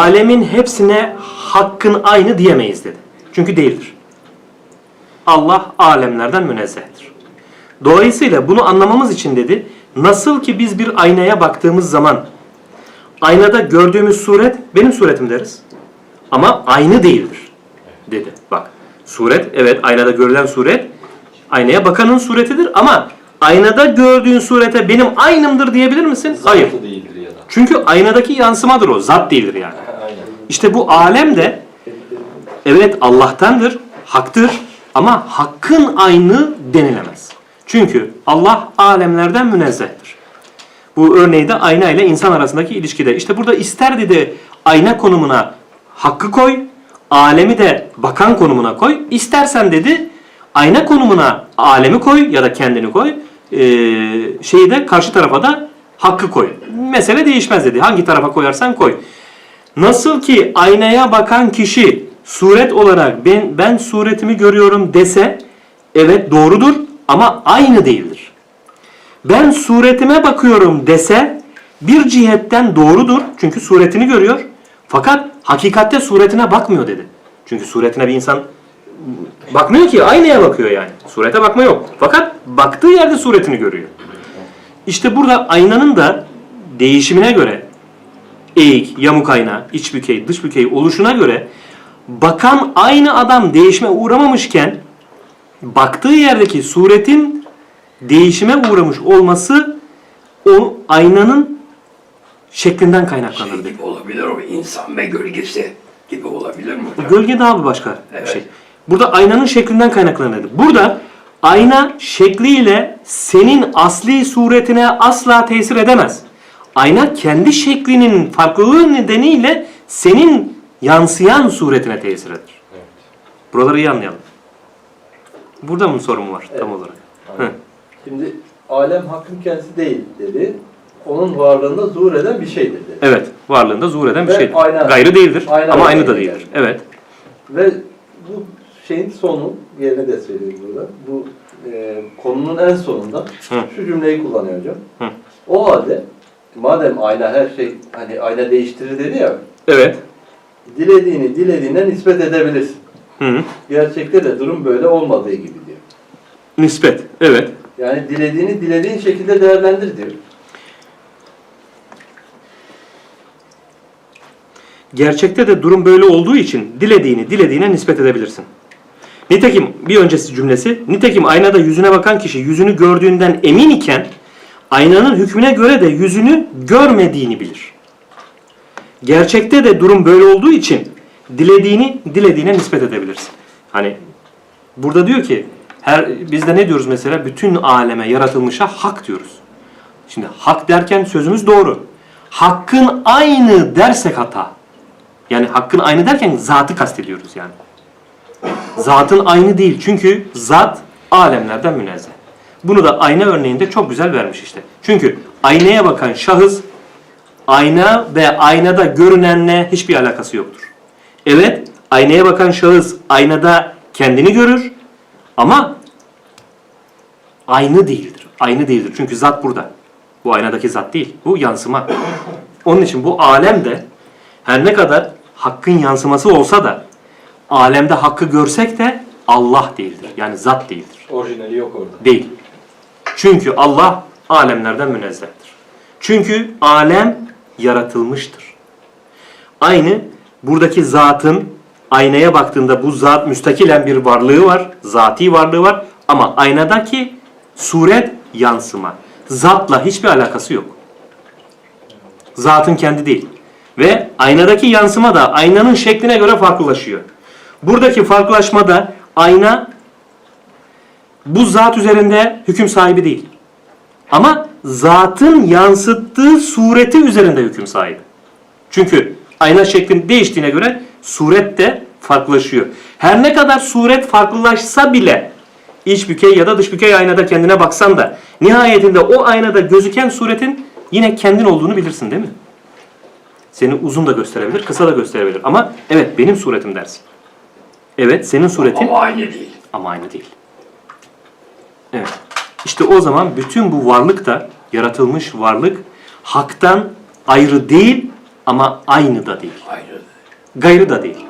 alemin hepsine hakkın aynı diyemeyiz dedi. Çünkü değildir. Allah alemlerden münezzehtir. Dolayısıyla bunu anlamamız için dedi, nasıl ki biz bir aynaya baktığımız zaman aynada gördüğümüz suret benim suretim deriz. Ama aynı değildir dedi. Bak suret evet aynada görülen suret aynaya bakanın suretidir ama aynada gördüğün surete benim aynımdır diyebilir misin? Hayır. Zatı değildir ya da. Çünkü aynadaki yansımadır o. Zat değildir yani. İşte bu alem de evet Allah'tandır, haktır ama hakkın aynı denilemez. Çünkü Allah alemlerden münezzehtir. Bu örneği de ayna ile insan arasındaki ilişkide. İşte burada isterdi de ayna konumuna hakkı koy, alemi de bakan konumuna koy. İstersen dedi ayna konumuna alemi koy ya da kendini koy. Ee, şeyi de karşı tarafa da hakkı koy. Mesele değişmez dedi. Hangi tarafa koyarsan koy. Nasıl ki aynaya bakan kişi suret olarak ben, ben suretimi görüyorum dese evet doğrudur ama aynı değildir. Ben suretime bakıyorum dese bir cihetten doğrudur çünkü suretini görüyor. Fakat hakikatte suretine bakmıyor dedi. Çünkü suretine bir insan bakmıyor ki aynaya bakıyor yani. Surete bakma yok. Fakat baktığı yerde suretini görüyor. İşte burada aynanın da değişimine göre eğik, yamuk ayna, iç bükey, dış bükey oluşuna göre bakan aynı adam değişime uğramamışken baktığı yerdeki suretin değişime uğramış olması o aynanın şeklinden kaynaklanır Şey dedi. gibi olabilir o insan ve gölgesi gibi olabilir mi hocam? Gölge daha bir başka Evet. şey. Burada aynanın şeklinden kaynaklanır dedi. Burada ayna şekliyle senin asli suretine asla tesir edemez. Ayna kendi şeklinin farklılığı nedeniyle senin yansıyan suretine tesir eder. Evet. Buraları iyi anlayalım. Burada mı sorun var tam olarak? Hı. Şimdi alem hakkın kendisi değil dedi. Onun varlığında zuhur eden bir şeydir dedi. Evet, varlığında zuhur eden bir Ve şeydir. ayna- Gayrı değildir ayna ama aynı da değil değildir. Evet. Ve bu şeyin sonu, yerine de söyleyeyim burada. Bu e, konunun en sonunda Hı. şu cümleyi kullanıyor hocam. Hı. O halde madem ayna her şey hani ayna değiştirir dedi ya Evet. dilediğini dilediğine nispet edebilirsin. Hı -hı. Gerçekte de durum böyle olmadığı gibi diyor. Nispet. Evet. Yani dilediğini dilediğin şekilde değerlendir diyor. Gerçekte de durum böyle olduğu için dilediğini dilediğine nispet edebilirsin. Nitekim bir öncesi cümlesi, nitekim aynada yüzüne bakan kişi yüzünü gördüğünden emin iken aynanın hükmüne göre de yüzünü görmediğini bilir. Gerçekte de durum böyle olduğu için dilediğini dilediğine nispet edebilirsin. Hani burada diyor ki her biz de ne diyoruz mesela bütün aleme yaratılmışa hak diyoruz. Şimdi hak derken sözümüz doğru. Hakkın aynı dersek hata. Yani hakkın aynı derken zatı kastediyoruz yani. Zatın aynı değil. Çünkü zat alemlerden münezzeh. Bunu da ayna örneğinde çok güzel vermiş işte. Çünkü aynaya bakan şahıs ayna ve aynada görünenle hiçbir alakası yoktur. Evet, aynaya bakan şahıs aynada kendini görür ama aynı değildir. Aynı değildir. Çünkü zat burada. Bu aynadaki zat değil. Bu yansıma. Onun için bu alem de her ne kadar hakkın yansıması olsa da alemde hakkı görsek de Allah değildir. Yani zat değildir. Orijinali yok orada. Değil. Çünkü Allah alemlerden münezzehtir. Çünkü alem yaratılmıştır. Aynı buradaki zatın aynaya baktığında bu zat müstakilen bir varlığı var. Zati varlığı var. Ama aynadaki suret yansıma. Zatla hiçbir alakası yok. Zatın kendi değil. Ve aynadaki yansıma da aynanın şekline göre farklılaşıyor. Buradaki farklılaşmada ayna bu zat üzerinde hüküm sahibi değil. Ama zatın yansıttığı sureti üzerinde hüküm sahibi. Çünkü ayna şeklin değiştiğine göre suret de farklılaşıyor. Her ne kadar suret farklılaşsa bile iç bükey ya da dış bükey aynada kendine baksan da nihayetinde o aynada gözüken suretin yine kendin olduğunu bilirsin değil mi? Seni uzun da gösterebilir, kısa da gösterebilir. Ama evet benim suretim dersin. Evet senin suretin Ama aynı değil. ama aynı değil. Evet. İşte o zaman bütün bu varlık da yaratılmış varlık haktan ayrı değil ama aynı da değil. Ayrı. Gayrı da değil.